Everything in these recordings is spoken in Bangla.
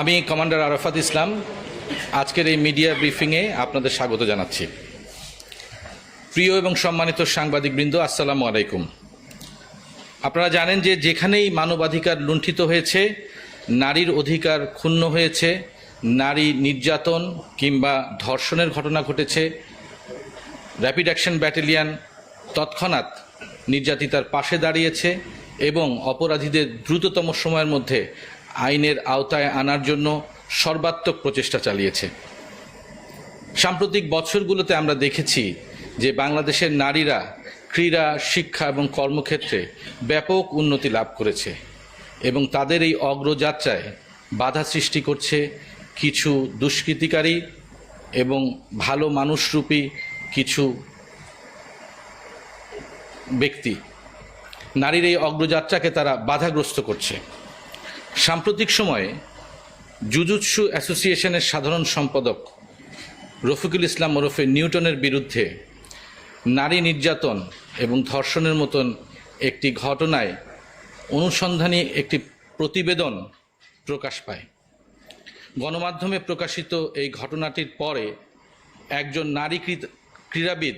আমি কমান্ডার আরাফাত ইসলাম, আজকের এই মিডিয়া ব্রিফিংয়ে আপনাদের স্বাগত জানাচ্ছি। প্রিয় এবং সম্মানিত সাংবাদিকবৃন্দ, আসসালামু আলাইকুম। আপনারা জানেন যে যেখানেই মানবাধিকার লুণ্ঠিত হয়েছে, নারীর অধিকার ক্ষুণ্ণ হয়েছে, নারী নির্যাতন কিংবা ধর্ষণের ঘটনা ঘটেছে, র্যাপিড অ্যাকশন ব্যাটালিয়ান তৎক্ষণাৎ নির্যাতিতার পাশে দাঁড়িয়েছে এবং অপরাধীদের দ্রুততম সময়ের মধ্যে আইনের আওতায় আনার জন্য সর্বাত্মক প্রচেষ্টা চালিয়েছে। সাম্প্রতিক বছরগুলোতে আমরা দেখেছি যে বাংলাদেশের নারীরা ক্রীড়া, শিক্ষা এবং কর্মক্ষেত্রে ব্যাপক উন্নতি লাভ করেছে এবং তাদের এই অগ্রযাত্রায় বাধা সৃষ্টি করছে কিছু দুষ্কৃতিকারী এবং ভালো মানুষরূপী কিছু ব্যক্তি। নারীর এই অগ্রযাত্রাকে তারা বাধাগ্রস্ত করছে। সাম্প্রতিক সময়ে জুজুৎসু অ্যাসোসিয়েশনের সাধারণ সম্পাদক রফিকুল ইসলাম ওরফে নিউটনের বিরুদ্ধে নারী নির্যাতন এবং ধর্ষণের মতন একটি ঘটনায় অনুসন্ধানী একটি প্রতিবেদন প্রকাশ পায়। গণমাধ্যমে প্রকাশিত এই ঘটনাটির পরে একজন নারী ক্রীড়াবিদ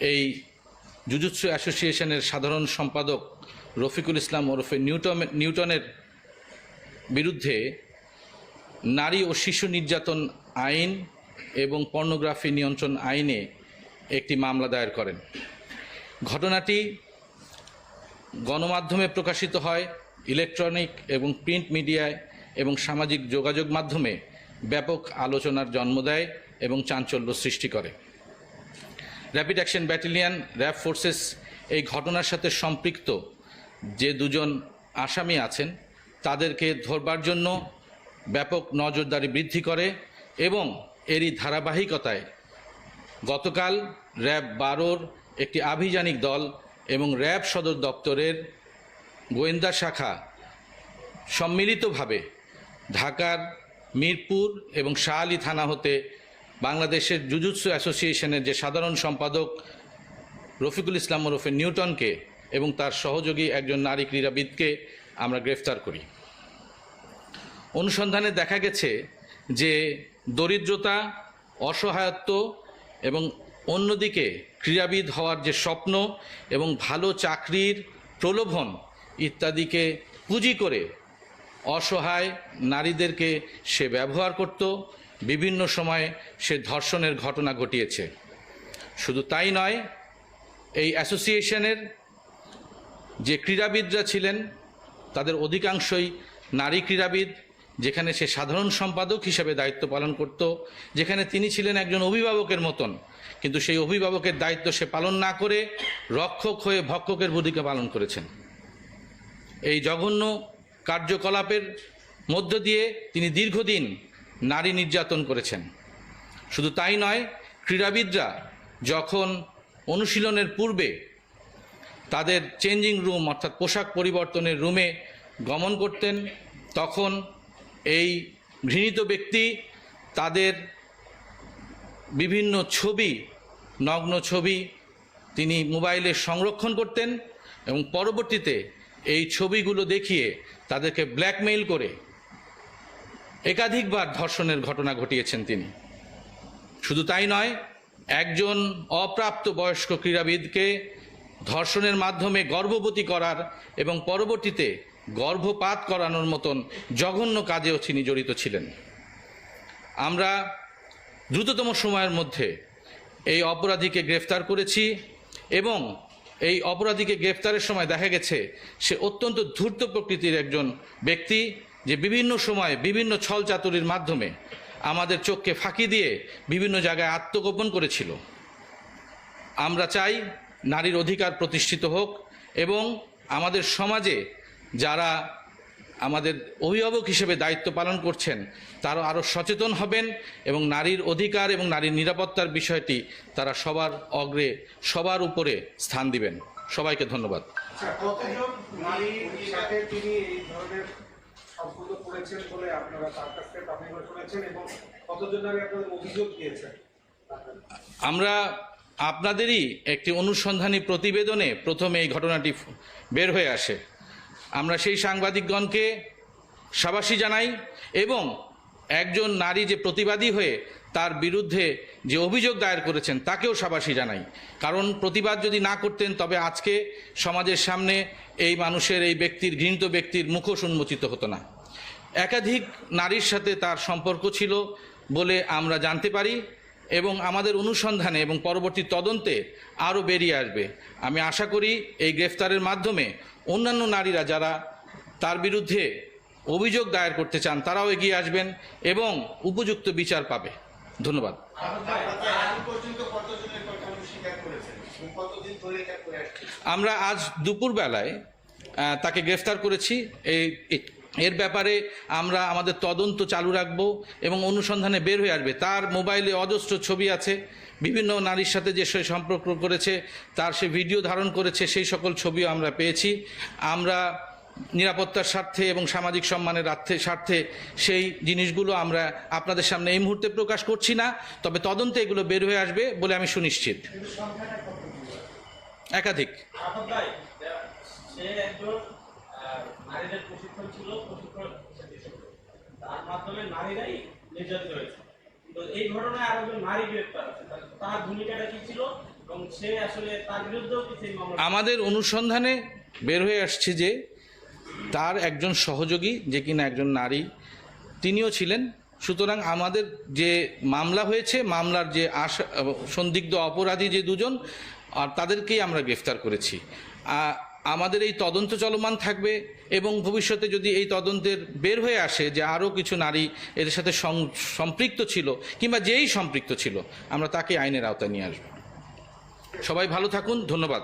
এই জুজুৎসু অ্যাসোসিয়েশনের সাধারণ সম্পাদক রফিকুল ইসলাম ওরফে নিউটন, নিউটনের বিরুদ্ধে নারী ও শিশু নির্যাতন আইন এবং পর্নোগ্রাফি নিয়ন্ত্রণ আইনে একটি মামলা দায়ের করেন। ঘটনাটি গণমাধ্যমে প্রকাশিত হয় ইলেকট্রনিক এবং প্রিন্ট মিডিয়ায় এবং সামাজিক যোগাযোগ মাধ্যমে ব্যাপক আলোচনার জন্ম দেয় এবং চাঞ্চল্য সৃষ্টি করে। Rapid action battalion RAB forces এই ঘটনার সাথে সম্পৃক্ত যে দুজন আসামি আছেন তাদেরকে ধরবার জন্য ব্যাপক নজরদারি বৃদ্ধি করে এবং এরই ধারাবাহিকতায় গতকাল র্যাব বারোর একটি আভিযানিক দল এবং র্যাব সদর দপ্তরের গোয়েন্দা শাখা সম্মিলিতভাবে ঢাকার মিরপুর এবং শাহালি থানা হতে বাংলাদেশের জুজুৎসু অ্যাসোসিয়েশনের যে সাধারণ সম্পাদক রফিকুল ইসলাম ওরফে নিউটনকে এবং তার সহযোগী একজন নারী ক্রীড়াবিদকে আমরা গ্রেফতার করি। অনুসন্ধানে দেখা গেছে যে দরিদ্রতা, অসহায়ত্ব এবং অন্যদিকে ক্রীড়াবিদ হওয়ার যে স্বপ্ন এবং ভালো চাকরির প্রলোভন ইত্যাদিকে পুঁজি করে অসহায় নারীদেরকে সে ব্যবহার করত, বিভিন্ন সময়ে সে ধর্ষণের ঘটনা ঘটিয়েছে। শুধু তাই নয়, এই অ্যাসোসিয়েশনের যে ক্রীড়াবিদরা ছিলেন, তাদের অধিকাংশই নারী ক্রীড়াবিদ যেখানে সে সাধারণ সম্পাদক হিসেবে দায়িত্ব পালন করত, যেখানে তিনি ছিলেন একজন অভিভাবকের মতন। কিন্তু সেই অভিভাবকের দায়িত্ব সে পালন না করে রক্ষক হয়ে ভক্ষকের ভূমিকা পালন করেছেন। এই জঘন্য কার্যকলাপের মধ্য দিয়ে তিনি দীর্ঘদিন নারী নির্যাতন করেছেন। শুধু তাই নয়, ক্রীড়াবিদরা যখন অনুশীলনের পূর্বে তাদের চেঞ্জিং রুম অর্থাৎ পোশাক পরিবর্তনের রুমে গমন করতেন, তখন এই ঘৃণিত ব্যক্তি তাদের বিভিন্ন ছবি, নগ্ন ছবি তিনি মোবাইলে সংরক্ষণ করতেন এবং পরবর্তীতে এই ছবিগুলো দেখিয়ে তাদেরকে ব্ল্যাকমেইল করে একাধিকবার ধর্ষণের ঘটনা ঘটিয়েছেন তিনি। শুধু তাই নয়, একজন অপ্রাপ্ত বয়স্ক ক্রীড়াবিদকে ধর্ষণের মাধ্যমে গর্ভবতী করার এবং পরবর্তীতে গর্ভপাত করানোর মতন জঘন্য কাজেও তিনি জড়িত ছিলেন। আমরা দ্রুততম সময়ের মধ্যে এই অপরাধীকে গ্রেফতার করেছি এবং এই অপরাধীকে গ্রেফতারের সময় দেখা গেছে সে অত্যন্ত ধূর্ত প্রকৃতির একজন ব্যক্তি যে বিভিন্ন সময় বিভিন্ন ছলচাতুরির মাধ্যমে আমাদের চোখকে ফাঁকি দিয়ে বিভিন্ন জায়গায় আত্মগোপন করেছিল। আমরা চাই নারীর অধিকার প্রতিষ্ঠিত হোক এবং আমাদের সমাজে যারা আমাদের অভিভাবক হিসেবে দায়িত্ব পালন করছেন তারা আরও সচেতন হবেন এবং নারীর অধিকার এবং নারীর নিরাপত্তার বিষয়টি তারা সবার অগ্রে সবার উপরে স্থান দিবেন। সবাইকে ধন্যবাদ। আচ্ছা, আমরা আপনাদেরই একটি অনুসন্ধানী প্রতিবেদনে প্রথমে এই ঘটনাটি বের হয়ে আসে। আমরা সেই সাংবাদিকগণকে সাবাসী জানাই এবং একজন নারী যে প্রতিবাদী হয়ে তার বিরুদ্ধে যে অভিযোগ দায়ের করেছেন তাকেও সাবাসী জানাই। কারণ প্রতিবাদ যদি না করতেন তবে আজকে সমাজের সামনে এই মানুষের, এই ব্যক্তির, ঘৃণিত ব্যক্তির মুখোশ উন্মোচিত হতো না। একাধিক নারীর সাথে তার সম্পর্ক ছিল বলে আমরা জানতে পারি। এবং আমাদের অনুসন্ধানে এবং পরবর্তী তদন্তে আরও বেরিয়ে আসবে। আমি আশা করি এই গ্রেফতারের মাধ্যমে অন্যান্য নারীরা যারা তার বিরুদ্ধে অভিযোগ দায়ের করতে চান, তারাও এগিয়ে আসবেন এবং উপযুক্ত বিচার পাবে। ধন্যবাদ। আমরা আজ দুপুরবেলায় তাকে গ্রেফতার করেছি। এই এর ব্যাপারে আমরা আমাদের তদন্ত চালু রাখব এবং অনুসন্ধানে বের হয়ে আসবে। তার মোবাইলে অজস্র ছবি আছে। বিভিন্ন নারীর সাথে যে সে সম্পর্ক করেছে তার সে ভিডিও ধারণ করেছে সেই সকল ছবিও আমরা পেয়েছি। আমরা নিরাপত্তার স্বার্থে এবং সামাজিক সম্মানের স্বার্থে সেই জিনিসগুলো আমরা আপনাদের সামনে এই মুহূর্তে প্রকাশ করছি না তবে তদন্তে এগুলো বের হয়ে আসবে বলে আমি সুনিশ্চিত। একাধিক। সে একজন নারীদের প্রশিক্ষণ ছিল, প্রশিক্ষণ তার মাধ্যমে নারীরাই নির্যাতিত হয়েছে। তো এই ঘটনায় আরও নারী গ্রেপ্তার তার- ভূমিকাটা কি ছিল এবং সে আসলে তার বিরুদ্ধেও কি সেই মামলা আমাদের অনুসন্ধানে বের হয়ে আসছে যে তার একজন সহযোগী যে কিনা একজন নারী, তিনিও ছিলেন। সুতরাং আমাদের যে মামলা হয়েছে, মামলার যে আশা, সন্দিগ্ধ অপরাধী যে দুজন, আর তাদেরকেই আমরা গ্রেফতার করেছি। আমাদের এই তদন্ত চলমান থাকবে এবং ভবিষ্যতে যদি এই তদন্তের বের হয়ে আসে যে আরও কিছু নারী এদের সাথে সম্পৃক্ত ছিল কিংবা যেই সম্পৃক্ত ছিল, আমরা তাকে আইনের আওতায় নিয়ে আসব। সবাই ভালো থাকুন, ধন্যবাদ।